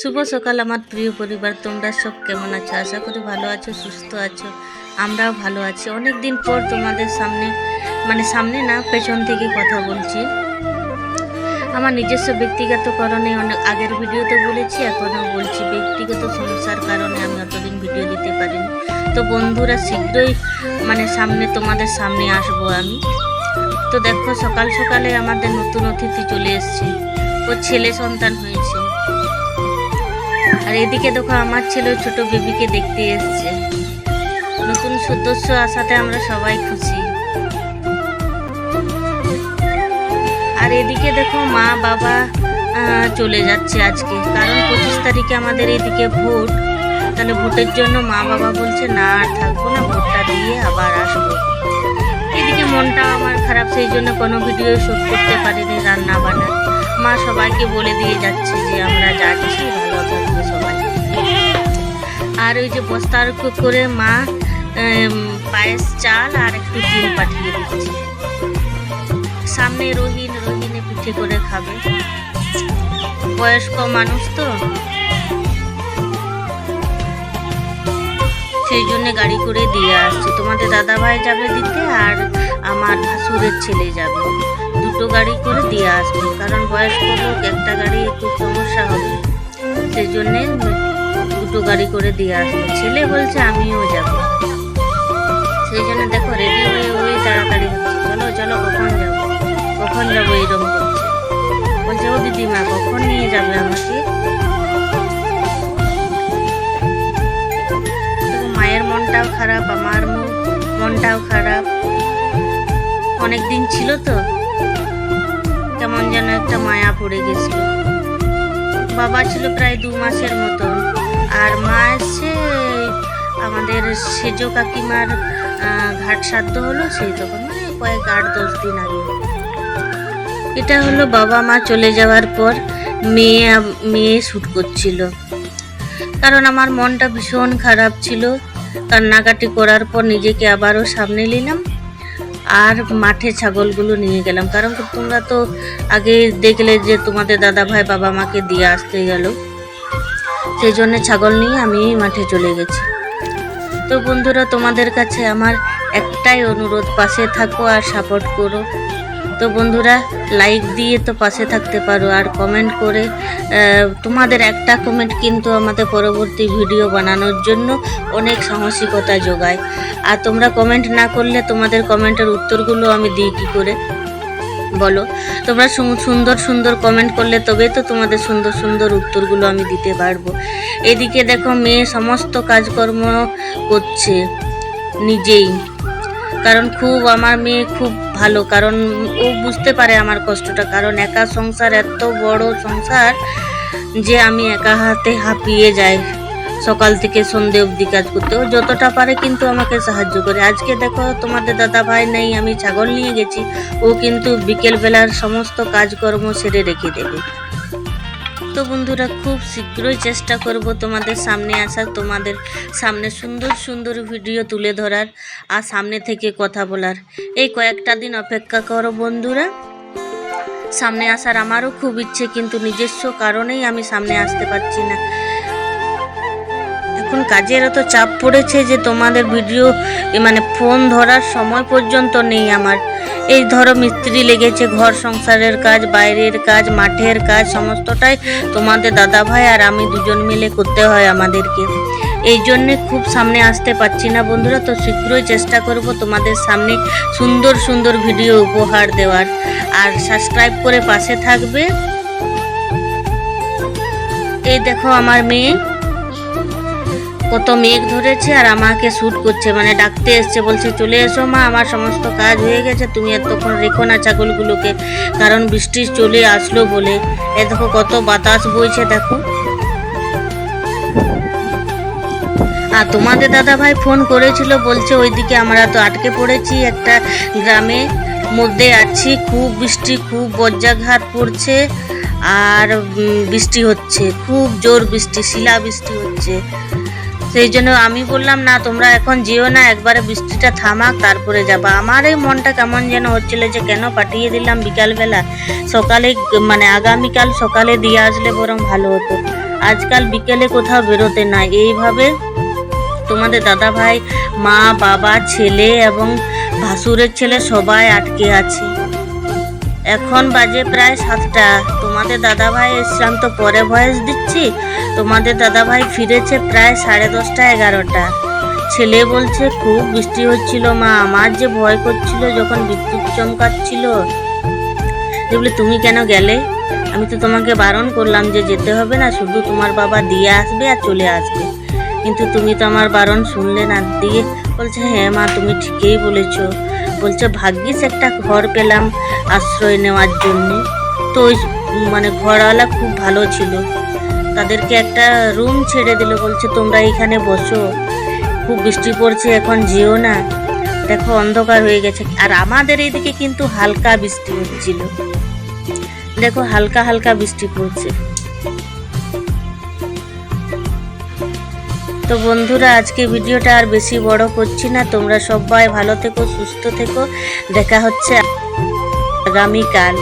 শুভ সকাল আমার প্রিয় পরিবার। তোমরা সব কেমন আছো? আশা করি ভালো আছো, সুস্থ আছো। আমরাও ভালো আছি। অনেক দিন পর তোমাদের সামনে মানে সামনে না, পেছন থেকে কথা বলছি। আমার নিজস্ব ব্যক্তিগত কারণে অনেক আগের ভিডিওতে বলেছি, এখনও বলছি। ব্যক্তিগত সমস্যার কারণে আমি অতদিন ভিডিও দিতে পারিনি। তো বন্ধুরা, শীঘ্রই মানে সামনে, তোমাদের সামনে আসব আমি। তো দেখো, সকাল সকালে আমাদের নতুন অতিথি চলে এসছে। ও ছেলে সন্তান হয়েছে। আর এদিকে দেখো, আমার ছেলে ছোট বেবিকে দেখতে এসছে। নতুন সদস্য আসাতে আমরা সবাই খুশি। আর এদিকে দেখো, মা, বাবা চলে যাচ্ছে আজকে। কারণ পঁচিশ তারিখে আমাদের এদিকে ভোট। তাহলে ভোটের জন্য মা, বাবা বলছে, না, আর থাকব না, ভোটটা দিয়ে আবার আসব। এদিকে মনটা আমার খারাপ, সেই জন্য কোনো ভিডিও শ্যুট করতে পারিনি রান্না বান্না। মা সবাইকে বলে দিয়ে যাচ্ছে যে আমরা যাচ্ছি, ভালো থাকবে সবাই। আর ওই যে বস্তার করে মা পায়েস, চাল আর একটু তিল পাঠিয়ে দিচ্ছে। সামনে রহিন, রহিনে পিঠে করে খাবে। বয়স্ক মানুষ তো। সেই জন্য গাড়ি করে দিয়ে আসছে। তোমাদের দাদা ভাই যাবে দিতে আর আমার ভাসুরের ছেলে যাবে। দুটো গাড়ি করে দিয়ে আসবে, কারণ বয়স্ক লোক, একটা গাড়ি একটু সমস্যা হবে। সেই জন্যে দুটো গাড়ি করে দিয়ে আসবে। ছেলে বলছে আমিও যাব। সেই জন্য দেখো রেডি হয়ে ওই তাড়াতাড়ি হচ্ছে। চলো চলো কখন যাব? কখন যাব এইরকম করছে। বলছে, ও দিদিমা, কখন নিয়ে যাবে আমাকে? মায়ের মনটাও খারাপ, আমার মনটাও খারাপ। অনেক দিন ছিল তো। পড়ে গেছিল। বাবা ছিল প্রায় দু মাসের মতন। আর মা এসছে, আমাদের সেজ কাকিমার ঘাট সাধ্য হলো সেই তখন কয়েক আট দশ দিন আগে। এটা হলো বাবা মা চলে যাওয়ার পর মেয়ে মেয়ে শ্যুট করছিল। কারণ আমার মনটা ভীষণ খারাপ ছিল। কান্নাকাটি করার পর নিজেকে আবারও সামনে নিলাম। আর মাঠে ছাগলগুলো নিয়ে গেলাম। কারণ তোমরা তো আগে দেখলে যে তোমাদের দাদা ভাই বাবা মাকে দিয়ে আসতে গেল। সেই জন্য ছাগল নিয়ে আমি মাঠে চলে গেছি। তো বন্ধুরা, তোমাদের কাছে আমার একটাই অনুরোধ, পাশে থাকো আর সাপোর্ট করো। তো বন্ধুরা লাইক দিয়ে তো পাশে থাকতে পারো আর কমেন্ট করে তোমাদের একটা কমেন্ট কিন্তু আমাদের পরবর্তী ভিডিও বানানোর জন্য অনেক সাহসিকতা যোগায়। আর তোমরা কমেন্ট না করলে তোমাদের কমেন্টের উত্তরগুলো আমি দিই কী করে? বলো। তোমরা সুন্দর সুন্দর কমেন্ট করলে তবে তো তোমাদের সুন্দর সুন্দর উত্তরগুলো আমি দিতে পারব। এদিকে দেখো, মেয়ে সমস্ত কাজকর্ম করছে, নিজেই। কারণ খুব আমার মেয়ে খুব ভালো, কারণ ও বুঝতে পারে আমার কষ্টটা। কারণ একা সংসার, এত বড় সংসার যে আমি একা হাতে হাঁপিয়ে যাই সকাল থেকে সন্ধে অবধি কাজ করতে। ও যতটা পারে কিন্তু আমাকে সাহায্য করে। আজকে দেখো তোমাদের দাদা ভাই নেই, আমি ছাগল নিয়ে গেছি। ও কিন্তু বিকেলবেলার সমস্ত কাজকর্ম সেরে রেখে দেবে। তো বন্ধুরা, খুব শীঘ্রই চেষ্টা করব তোমাদের সামনে আসার, তোমাদের সামনে সুন্দর সুন্দর ভিডিও তুলে ধরার আর সামনে থেকে কথা বলার। এই কয়েকটা দিন অপেক্ষা করো বন্ধুরা। সামনে আসার আমারও খুব ইচ্ছে, কিন্তু নিজস্ব কারণেই আমি সামনে আসতে পারছি না। এখন কাজের এত চাপ পড়েছে যে তোমাদের ভিডিও মানে ফোন ধরার সময় পর্যন্ত নেই আমার। এই ধরো মিস্ত্রি লেগেছে, ঘর সংসারের কাজ, বাইরের কাজ, মাঠের কাজ, সমস্তটাই তোমাদের দাদা ভাই আর আমি দুজন মিলে করতে হয় আমাদেরকে। এই জন্যে খুব সামনে আসতে পারছি না বন্ধুরা, তো শীঘ্রই চেষ্টা করব তোমাদের সামনে সুন্দর সুন্দর ভিডিও উপহার দেওয়ার। আর সাবস্ক্রাইব করে পাশে থাকবে। এই দেখো আমার মেয়ে। কত মেঘ ধরেছে আর আমাকে শ্যুট করছে মানে ডাকতে এসছে, বলছে, চলে এসো মা, আমার সমস্ত কাজ হয়ে গেছে, তুমি এতক্ষণ রেখো না ছাগলগুলোকে, কারণ বৃষ্টি চলে আসলো বলে। এ দেখো কত বাতাস বইছে, দেখো। আর তোমাদের দাদা ভাই ফোন করেছিল, বলছে, ওইদিকে আমরা তো আটকে পড়েছি, একটা গ্রামে মধ্যে আছি, খুব বৃষ্টি, খুব বজ্রাঘাত পড়ছে আর বৃষ্টি হচ্ছে, খুব জোর বৃষ্টি, শিলা বৃষ্টি হচ্ছে। সেই জন্য আমি বললাম, না, তোমরা এখন যেও না, একবারে বৃষ্টিটা থামাক, তারপরে যাবা। আমার এই মনটা কেমন যেন হচ্ছিল যে, কেন পাঠিয়ে দিলাম বিকালবেলা? সকালে মানে আগামীকাল সকালে দিয়ে আসলে বরং ভালো হতো। আজকাল বিকেলে কোথাও বেরোতে নাই। এইভাবে তোমাদের দাদা ভাই মা, বাবা, ছেলে এবং ভাসুরের ছেলে সবাই আটকে আছে। এখন বাজে প্রায় সাতটা। তোমাদের দাদা ভাই এসছিলাম তো পরে ভয়েস দিচ্ছি? তোমাদের দাদা ভাই ফিরেছে প্রায় সাড়ে দশটা এগারোটা। ছেলে বলছে, খুব বৃষ্টি হচ্ছিল মা। আমার যে ভয় করছিল যখন বিদ্যুৎ চমকাচ্ছিল। বলে, তুমি কেন গেলে? আমি তো তোমাকে বারণ করলাম যে যেতে হবে না, শুধু তোমার বাবা দিয়ে আসবে আর চলে আসবে। কিন্তু তুমি তো আমার বারণ শুনলে না। দিয়ে বলছে হ্যাঁ মা, তুমি ঠিকই বলেছ। বলছে, ভাগ্যিস একটা ঘর পেলাম আশ্রয় নেওয়ার জন্য। তো মানে ঘরওয়ালা খুব ভালো ছিল। তাদেরকে একটা রুম ছেড়ে দিল, বলছে, তোমরা এখানে বসো। খুব বৃষ্টি পড়ছে, এখন যেও না। দেখো, অন্ধকার হয়ে গেছে। আর আমাদের এইদিকে কিন্তু হালকা বৃষ্টি হচ্ছিল। দেখো, হালকা হালকা বৃষ্টি পড়ছে। তো বন্ধুরা, আজকে ভিডিওটা আর বেশি বড় করছি না। তোমরা সবাই ভালো থেকো, সুস্থ থেকো। দেখা হচ্ছে আগামীকাল।